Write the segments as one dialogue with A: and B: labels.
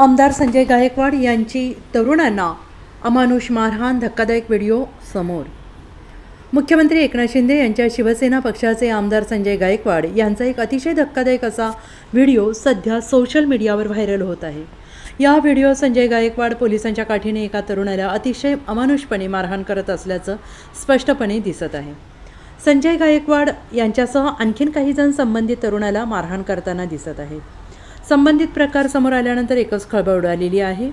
A: आमदार संजय गायकवाड यांची तरुणांना अमानुष मारहाण धक्कादायक व्हिडिओ समोर. मुख्यमंत्री एकनाथ शिंदे यांच्या शिवसेना पक्षाचे आमदार संजय गायकवाड यांचा एक अतिशय धक्कादायक असा व्हिडिओ सध्या सोशल मीडियावर व्हायरल होत आहे. या व्हिडिओ संजय गायकवाड पोलिसांच्या काठीने एका तरुणाला अतिशय अमानुषपणे मारहाण करत असल्याचं स्पष्टपणे दिसत आहे. संजय गायकवाड यांच्यासह आणखीन काही जण संबंधित तरुणाला मारहाण करताना दिसत आहेत. संबंधित प्रकार समोर आल्यानंतर एकच खळबळ उडालेली आहे.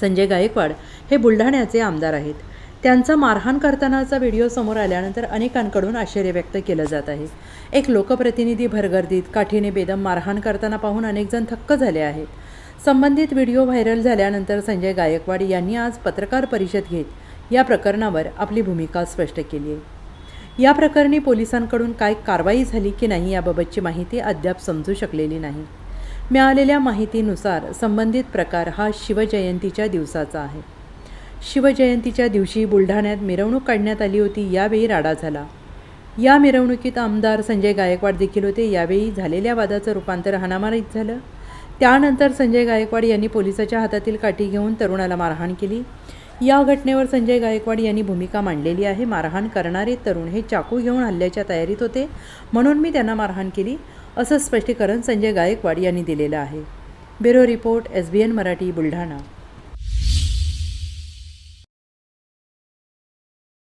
A: संजय गायकवाड हे बुलढाण्याचे आमदार आहेत. त्यांचा मारहाण करतानाचा व्हिडिओ समोर आल्यानंतर अनेकांकडून आश्चर्य व्यक्त केलं जात आहे. एक लोकप्रतिनिधी भरगर्दीत काठीने बेदम मारहाण करताना पाहून अनेकजण थक्क झाले आहेत. संबंधित व्हिडिओ व्हायरल झाल्यानंतर संजय गायकवाड यांनी आज पत्रकार परिषद घेत या प्रकरणावर आपली भूमिका स्पष्ट केली. आहे या प्रकरणी पोलिसांकडून काय कारवाई झाली की नाही याबाबतची माहिती अद्याप समजू शकलेली नाही. मिळालेल्या माहितीनुसार संबंधित प्रकार हा शिवजयंतीच्या दिवसाचा आहे. शिवजयंतीच्या दिवशी बुलढाण्यात मिरवणूक काढण्यात आली होती यावेळी राडा झाला. या मिरवणुकीत आमदार संजय गायकवाड देखील होते. यावेळी झालेल्या वादाचं रूपांतर हाणामारीत झालं. त्यानंतर संजय गायकवाड यांनी पोलिसाच्या हातातील काठी घेऊन तरुणाला मारहाण केली. या घटनेवर संजय गायकवाड यांनी भूमिका मांडलेली आहे. मारहाण करणारे तरुण हे चाकू घेऊन हल्ल्याच्या तयारीत होते. म्हणून मी त्यांना मारहाण केली असं स्पष्टीकरण संजय गायकवाड यांनी दिलेलं आहे. Bureau report S B N Marathi Buldhana.